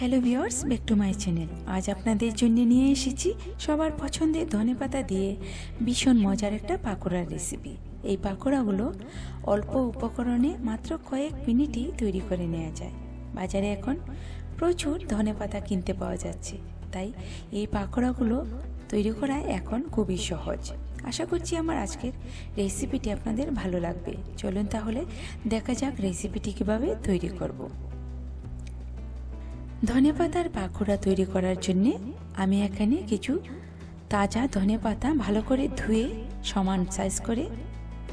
Hello viewers back to my channel আজ আপনাদের জন্য নিয়ে এসেছি সবার পছন্দের ধনেপাতা দিয়ে ভীষণ মজার একটা পাকোড়ার রেসিপি এই পাকোড়াগুলো অল্প উপকরণে মাত্র কয়েক মিনিটই তৈরি করে নেওয়া যায়। বাজারে এখন প্রচুর ধনেপাতা কিনতে পাওয়া যাচ্ছে। তাই এই পাকোড়াগুলো তৈরি করা এখন খুবই সহজ। আশা করছি আমার আজকের রেসিপিটি আপনাদের ভালো লাগবে। চলুন তাহলে দেখা যাক রেসিপিটি কীভাবে তৈরি করব। ধনেপাতার পাকোড়া তৈরি করার জন্যে আমি এখানে কিছু তাজা ধনেপাতা ভালো করে ধুয়ে সমান সাইজ করে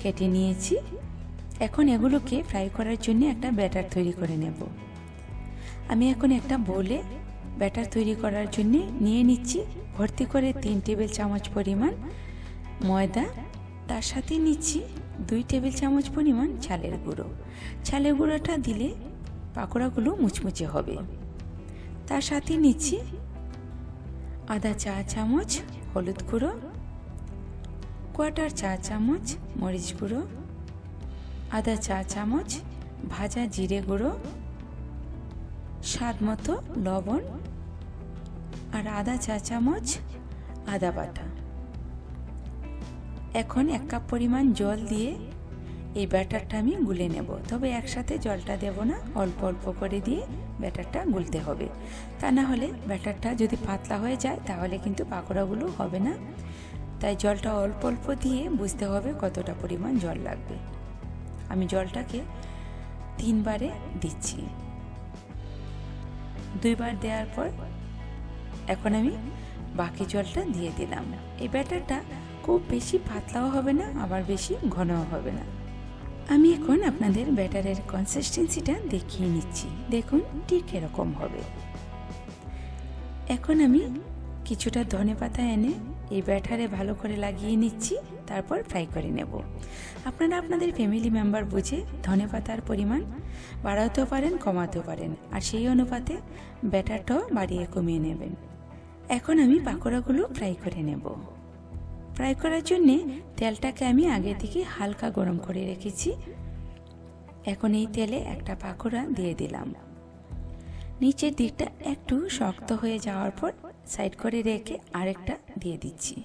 কেটে নিয়েছি। এখন এগুলোকে ফ্রাই করার জন্য একটা ব্যাটার তৈরি করে নেব। আমি এখন একটা বোলে ব্যাটার তৈরি করার জন্যে নিয়ে নিচ্ছি। ভর্তি করে তিন টেবিল চামচ পরিমাণ ময়দা। তার সাথে নিচ্ছি দুই টেবিল চামচ পরিমাণ চালের গুঁড়ো। চালের গুঁড়োটা দিলে পাকোড়াগুলো মুচমুচে হবে। তার সাথে নিচ্ছি। আদা চা চামচ, হলুদ গুঁড়ো, কোয়াটার চা চামচ, মরিচ গুঁড়ো, আদা চা চামচ, ভাজা জিরে গুঁড়ো, স্বাদ মতো লবণ আর আদা চা চামচ, আদা বাটা। এখন এক কাপ পরিমাণ জল দিয়ে এই ব্যাটারটা আমি গুলে নেব। তবে একসাথে জলটা দেব না, অল্প অল্প করে দিয়ে ব্যাটারটা গুলতে হবে। তা না হলে ব্যাটারটা যদি পাতলা হয়ে যায়, তাহলে কিন্তু পাকোড়াগুলো হবে না। তাই জলটা অল্প অল্প দিয়ে বুঝতে হবে কতটা পরিমাণ জল লাগবে। আমি জলটাকে তিনবারে দিচ্ছি। দুইবার দেওয়ার পর এখন আমি বাকি জলটা দিয়ে দিলাম। এই ব্যাটারটা খুব বেশি পাতলাও হবে না, আবার বেশি ঘনও হবে না। আমি এখন আপনাদের ব্যাটারের কনসিস্টেন্সিটা দেখিয়ে নিচ্ছি। দেখুন ঠিক এরকম হবে। এখন আমি কিছুটা ধনে পাতা এনে এই ব্যাটারে ভালো করে লাগিয়ে নিচ্ছি, তারপর ফ্রাই করে নেব। আপনারা আপনাদের ফ্যামিলি মেম্বার বুঝে ধনে পাতার পরিমাণ বাড়াতেও পারেন, কমাতেও পারেন, আর সেই অনুপাতে ব্যাটারটাও বাড়িয়ে কমিয়ে নেবেন। এখন আমি পাকোড়াগুলো ফ্রাই করে নেব। ফ্রাই করার জন্যে তেলটাকে আমি আগে থেকে হালকা গরম করে রেখেছি। এখন এই তেলে একটা পাকোড়া দিয়ে দিলাম। নিচের দিকটা একটু শক্ত হয়ে যাওয়ার পর সাইড করে রেখে আরেকটা দিয়ে দিচ্ছি।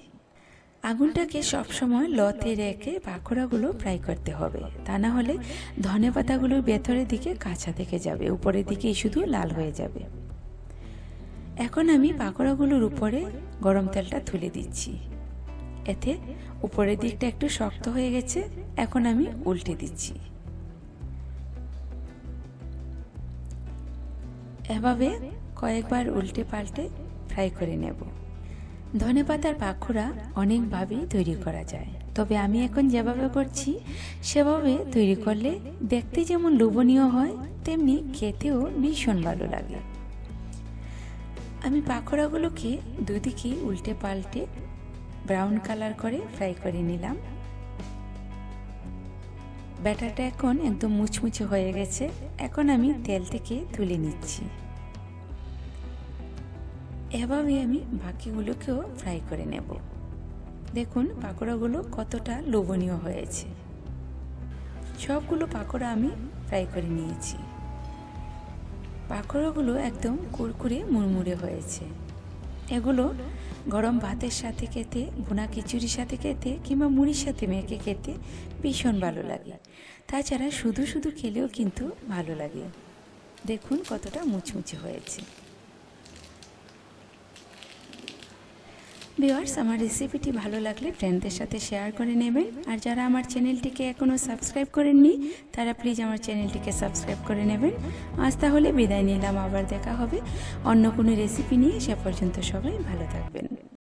আগুনটাকে সবসময় লতে রেখে পাকোড়াগুলো ফ্রাই করতে হবে। তা না হলে ধনে পাতাগুলোর ভেতরের দিকে কাঁচা থেকে যাবে, উপরের দিকেই শুধু লাল হয়ে যাবে। এখন আমি পাকোড়াগুলোর উপরে গরম তেলটা তুলে দিচ্ছি। এতে উপরের দিকটা একটু শক্ত হয়ে গেছে, এখন আমি উল্টে দিচ্ছি। এভাবে কয়েকবার উল্টে পাল্টে ফ্রাই করে নেব। ধনে পাতার পাখুড়া অনেকভাবেই তৈরি করা যায়। তবে আমি এখন যেভাবে করছি, সেভাবে তৈরি করলে দেখতে যেমন লোভনীয় হয়, তেমনি খেতেও ভীষণ ভালো লাগে। আমি পাখোড়াগুলোকে দুদিকে উল্টে পাল্টে ব্রাউন কালার করে ফ্রাই করে নিলাম। ব্যাটারটা এখন একদম মুচমুচে হয়ে গেছে। এখন আমি তেল থেকে তুলে নিচ্ছি। এভাবে আমি বাকিগুলোকেও ফ্রাই করে নেব। দেখুন, পাকোড়াগুলো কতটা লোভনীয় হয়েছে। সবগুলো পাকোড়া আমি ফ্রাই করে নিয়েছি। পাকোড়াগুলো একদম কুরকুরে মুড়মুড়ে হয়েছে। এগুলো গরম ভাতের সাথে খেতে, ভুনা খিচুড়ির সাথে খেতে কিংবা মুড়ির সাথে মেখে খেতে ভীষণ ভালো লাগে। তাছাড়া শুধু শুধু খেলেও কিন্তু ভালো লাগে। দেখুন কতটা মুচমুচে হয়েছে। ভিওয়ার্স আমার রেসিপিটি ভালো লাগলে ফ্রেন্ডদের সাথে শেয়ার করে নেবেন। আর যারা আমার চ্যানেলটিকে এখনও সাবস্ক্রাইব করেননি, তারা প্লিজ আমার চ্যানেলটিকে সাবস্ক্রাইব করে নেবেন। আজ তাহলে বিদায় নিলাম, আবার দেখা হবে। অন্য কোনো রেসিপি নিয়ে সে পর্যন্ত সবাই ভালো থাকবেন।